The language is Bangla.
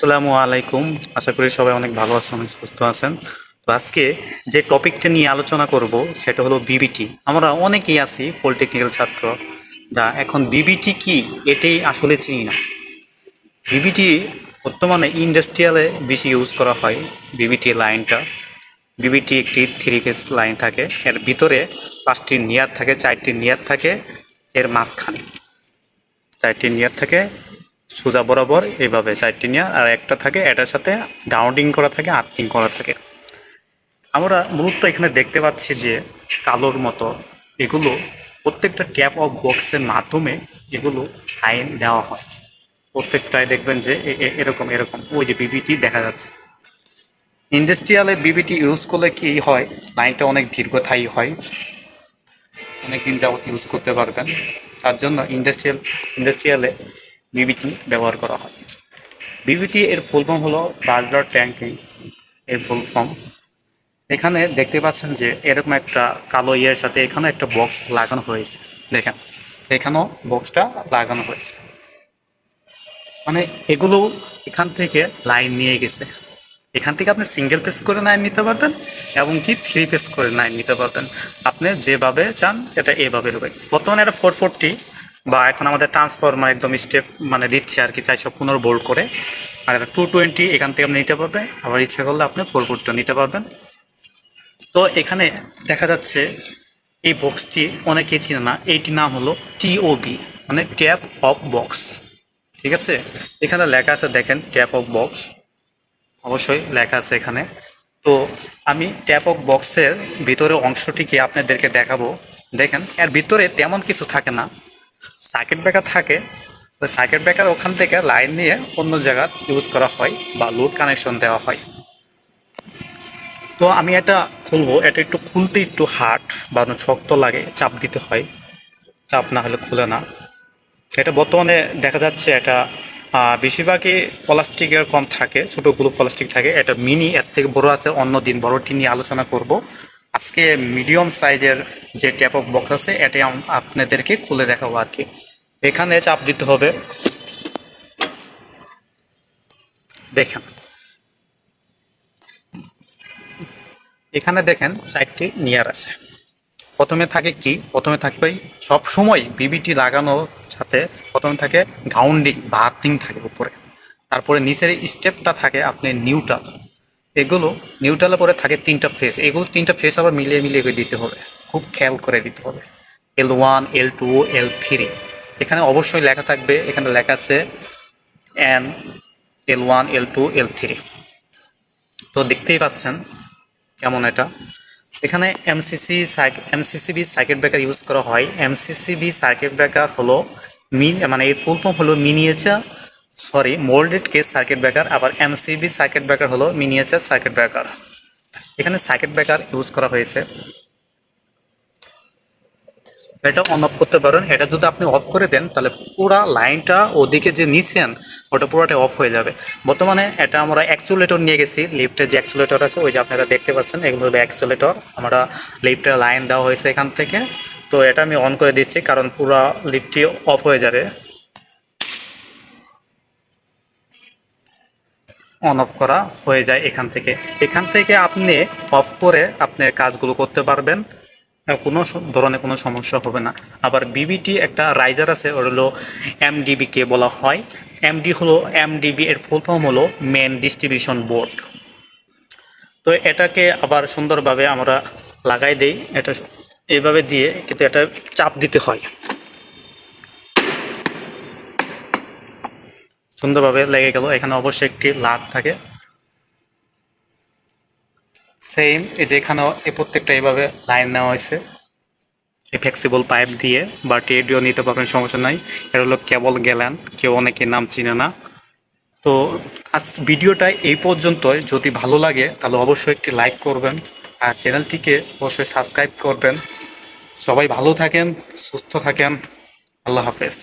আসসালামু আলাইকুম। আশা করি সবাই অনেক ভালো আছেন, অনেক সুস্থ আছেন। তো আজকে যে টপিকটা নিয়ে আলোচনা করব সেটা হলো বিবিটি আমরা অনেকেই আছি পলিটেকনিক্যাল ছাত্র। যা এখন বিবিটি কি? এটাই আসলে চিনি না। বিবিটি বর্তমানে ইন্ডাস্ট্রিয়ালে বেশি ইউজ করা হয় বিবিটি লাইনটা। বিবিটি একটি থ্রি ফেস লাইন থাকে। এর ভিতরে পাঁচটি নিয়ার থাকে, চারটি নিয়ার থাকে, এর মাঝখানে। চারটি নিয়ার থাকে সোজা বরাবর এইভাবে চারটি নিয়ার আর একটা থাকে, এটার সাথে গ্রাউন্ডিং করা থাকে আর্থিং করা থাকে। আমরা মূলত এখানে দেখতে পাচ্ছি যে কালোর মতো এগুলো প্রত্যেকটা ট্যাপ অফ বক্সের মাধ্যমে এগুলো আইন দেওয়া হয়। প্রত্যেকটায় দেখবেন যে এরকম এরকম। ওই যে বিবিটি দেখা যাচ্ছে। ইন্ডাস্ট্রিয়ালে বিবিটি ইউজ করলে কি হয়? লাইনটা অনেক দীর্ঘস্থায়ী হয়। অনেকদিন যাবত ইউজ করতে পারবেন। তার জন্য ইন্ডাস্ট্রিয়াল ইন্ডাস্ট্রিয়ালে বিবিটি ব্যবহার করা হয়। বিবিটি এর ফুল ফর্ম হলো বার্জার ট্যাঙ্কিং এর ফুল ফর্ম এখানে দেখতে পাচ্ছেন যে এরকম একটা কালো ইয়ের সাথে এখানে একটা বক্স লাগানো হয়েছে। দেখেন, এখানেও বক্সটা লাগানো হয়েছে। মানে এগুলো এখান থেকে লাইন নিয়ে গেছে। এখান থেকে আপনি সিঙ্গেল পেস করে লাইন নিতে পারতেন এবং কি থ্রি পেস করে লাইন নিতে পারতেন। আপনি যেভাবে চান, এটা এভাবে হবে। বর্তমানে এটা ফোর ফোরটি বা এখন আমাদের ট্রান্সফরমার একদম স্টেপ মানে দিচ্ছে আর কি, চারশো পনেরো করে। আর টু টোয়েন্টি এখান থেকে আপনি নিতে পারবেন, আবার ইচ্ছা করলে আপনি ফোর ফোরটিও নিতে পারবেন। তো এখানে দেখা যাচ্ছে এই বক্সটি অনেকে চিনে না এইটি নাম হলো টিওবি মানে ট্যাপ অফ বক্স ঠিক আছে? এখানে লেখা আছে, দেখেন ট্যাপ অফ বক্স অবশ্যই লেখা আছে এখানে। তো আমি ট্যাপ অফ বক্সের ভিতরে অংশটিকে আপনাদেরকে দেখাবো। দেখেন, এর ভিতরে তেমন কিছু থাকে না সার্কিট ব্রেকার থাকে, ওই সার্কিট ব্রেকার ওখান থেকে লাইন নিয়ে অন্য জায়গায় ইউজ করা হয় বা লোড কানেকশন দেওয়া হয়। তো আমি এটা খুলবো, এটা একটু খুলতে একটু হার্ড বা শক্ত লাগে, চাপ দিতে হয়। চাপ না হলে খুলে না। এটা বর্তমানে দেখা যাচ্ছে এটা বেশিরভাগই প্লাস্টিকের কম থাকে ছোটোগুলো প্লাস্টিক থাকে। এটা মিনি এর থেকে বড় আছে, অন্য দিন বড়টি নিয়ে আলোচনা করব। আজকে মিডিয়াম সাইজের যে ট্যাপ অফ বক্স আছে আম- আপনাদেরকে খুলে দেখাবো আর কি। এখানে চাপ দিতে হবে। দেখেন। এখানে দেখেন চারটি নিয়ার আছে। প্রথমে থাকে কি? প্রথমে থাকে ভাই, সব সময় বিবিটি লাগানোর সাথে প্রথমে থাকে গ্রাউন্ডিং বা আর্থিং থাকে উপরে। তারপরে নিচের স্টেপটা থাকে আপনি নিউট্রাল এগুলো নিউট্রালের পরে থাকে তিনটা ফেস এগুলো তিনটা ফেস আবার মিলিয়ে মিলিয়ে দিতে হবে। খুব খেয়াল করে দিতে হবে। L one L two L three এখানে অবশ্যই লেখা থাকবে, এখানে লেখা আছে N L one L two L three তো দেখতেই পাচ্ছেন কেমন এটা। এখানে MCC MCCB circuit breaker use করা হয়। এমসিসিবি সার্কিট ব্রেকার হলো মিন মানে এর ফুল ফর্ম হলো miniature sorry moulded case circuit breaker আবার এমসিবি সার্কিট ব্রেকার হলো মিনিয়েচার সার্কিট ব্রেকার এখানে সার্কিট ব্রেকার ইউজ করা হয়েছে। এটা অন অফ করতে পারেন। এটা যদি আপনি অফ করে দেন, তাহলে পুরো লাইনটা ওদিকে যে নিছেন ওটা পুরোটাই অফ হয়ে যাবে। বর্তমানে এটা আমরা অ্যাকচুলেটর নিয়ে গেছি। লিফটের যে অ্যাকচুলেটর আছে, ওই যে আপনারা দেখতে পাচ্ছেন, এগুলো হলো আমরা লিফটের লাইন দেওয়া হয়েছে এখান থেকে। তো এটা আমি অন করে দিচ্ছি, কারণ পুরো লিফটটি অফ হয়ে যাবে। অন অফ করা হয়ে যায় এখান থেকে। এখান থেকে আপনি অফ করে আপনি কাজগুলো করতে পারবেন। কোনো ধরনের কোনো সমস্যা হবে না। আবার বিবিটি একটা রাইজার আছে ওর হলো এমডিবি কে বলা হয়। এমডি হলো এমডিবি এর ফুল ফর্ম হলো মেন ডিস্ট্রিবিউশন বোর্ড তো এটাকে আবার সুন্দরভাবে আমরা লাগাই দেই, এটা এইভাবে দিয়ে কিন্তু এটা চাপ দিতে হয়। সুন্দরভাবে লেগে গেল। এখানে অবশ্যই একটি লাট থাকে। সেম এই যে এখানেও এই প্রত্যেকটা এইভাবে লাইন নেওয়া হয়েছে। এই ফ্লেক্সিবল পাইপ দিয়ে বা টেডিও নিতে পারবেন, সমস্যা নাই। এটা হলো কেবল গেলেন, কেউ অনেকে নাম চিনে না। তো আজ ভিডিওটা এই পর্যন্তই। যদি ভালো লাগে, তাহলে অবশ্যই একটি লাইক করবেন। আর চ্যানেলটিকে অবশ্যই সাবস্ক্রাইব করবেন। সবাই ভালো থাকেন, সুস্থ থাকেন। আল্লাহ হাফেজ।